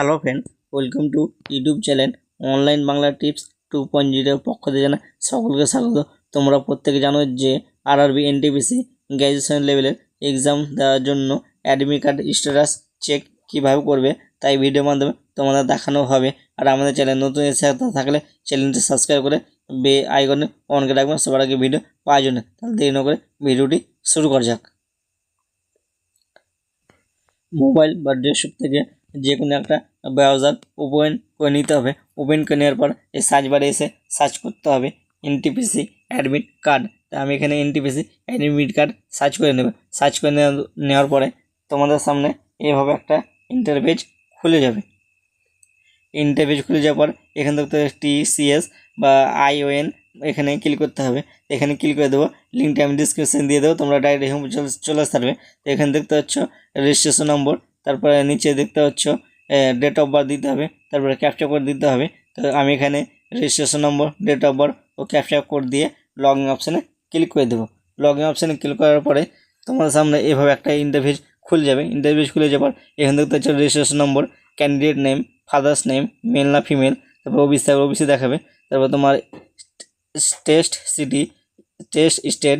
Hello friend welcome to YouTube channel online Bangla tips two point জিরোর পক্ষ থেকে জানা সকলকে স্বাগত। তোমরা প্রত্যেকে জানো যে আরআরবি এনটিপিসি গ্র্যাজুয়েশন লেভেলের এক্সাম দেওয়ার জন্য অ্যাডমিট কার্ড স্ট্যাটাস চেক কীভাবে করবে তাই ভিডিওর মাধ্যমে তোমাদের দেখানো হবে। আর আমাদের চ্যানেল নতুন এসে থাকলে চ্যানেলটি সাবস্ক্রাইব করে বে আইকনে অন করে রাখবেন সবার আগে ভিডিও পাওয়ার জন্য তাহলে দেরি না করে ভিডিওটি শুরু করা যাক। মোবাইল বা ডেস্কটপ থেকে যে কোনো একটা ব্রাউজার ওপেন করে নিতে হবে। ওপেন করে নেওয়ার পর এই সার্চ বারে এসে সার্চ করতে হবে এনটিপিসি অ্যাডমিট কার্ড তা আমি এখানে এনটিপিসি অ্যাডমিট কার্ড সার্চ করে নেব। সার্চ করে নেওয়ার পরে তোমাদের সামনে এভাবে একটা ইন্টারপেজ খুলে যাবে। ইন্টারপেজ খুলে যাওয়ার পর এখান থেকে টি সিএস বা আইওএন এখানে ক্লিক করতে হবে। এখানে ক্লিক করে দেবো। লিঙ্কটা আমি ডিসক্রিপশন দিয়ে দেবো। তোমরা ডাইরেক্ট চলে আসতে পারবে। তো এখানে দেখতে পাচ্ছ রেজিস্ট্রেশন নম্বর তারপরে নিচে দেখতে পাচ্ছ ডেট অফ বার্থ দিতে হবে, তারপরে ক্যাপচা কোড দিতে হবে। তো আমি এখানে registration number date of birth O captcha code দিয়ে লগ ইন অপশানে ক্লিক করে দেবো। লগ ইন অপশানে ক্লিক করার পরে তোমাদের সামনে এভাবে একটা ইন্টারভিউ খুলে যাবে। ইন্টারভিউ খুলে যাওয়ার এখানে দেখতে পাচ্ছ registration number candidate name father's name male না ফিমেল তারপর ওবিসি থাকবে ওবিসি দেখাবে। তারপর তোমার test city test state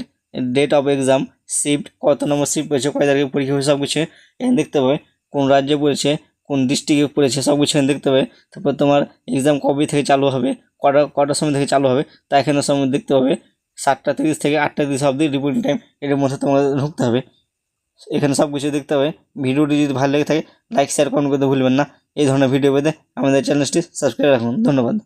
date of exam shift কত নম্বর শিফট পড়েছে কয় তারিখে পরীক্ষা হয়েছে সব কিছু এখানে দেখতে পাবে। কোন রাজ্যে পড়েছে, কোন ডিস্ট্রিক্টে পড়েছে, সব কিছু এখানে দেখতে হবে। তারপর তোমার এক্সাম কবে থেকে চালু হবে, কটা, কটার সময় থেকে চালু হবে, তা এখানে সময় দেখতে হবে। সাতটা তিরিশ থেকে আটটা তিরিশ অবধি রিপোর্টিং টাইম এটার মধ্যে তোমাদের ঢুকতে হবে। এখানে সব কিছু দেখতে হবে। ভিডিওটি যদি ভালো লেগে থাকে লাইক শেয়ার কমেন্ট করতে ভুলবেন না। এই ধরনের ভিডিও পেতে আমাদের চ্যানেলটি সাবস্ক্রাইব রাখুন। ধন্যবাদ।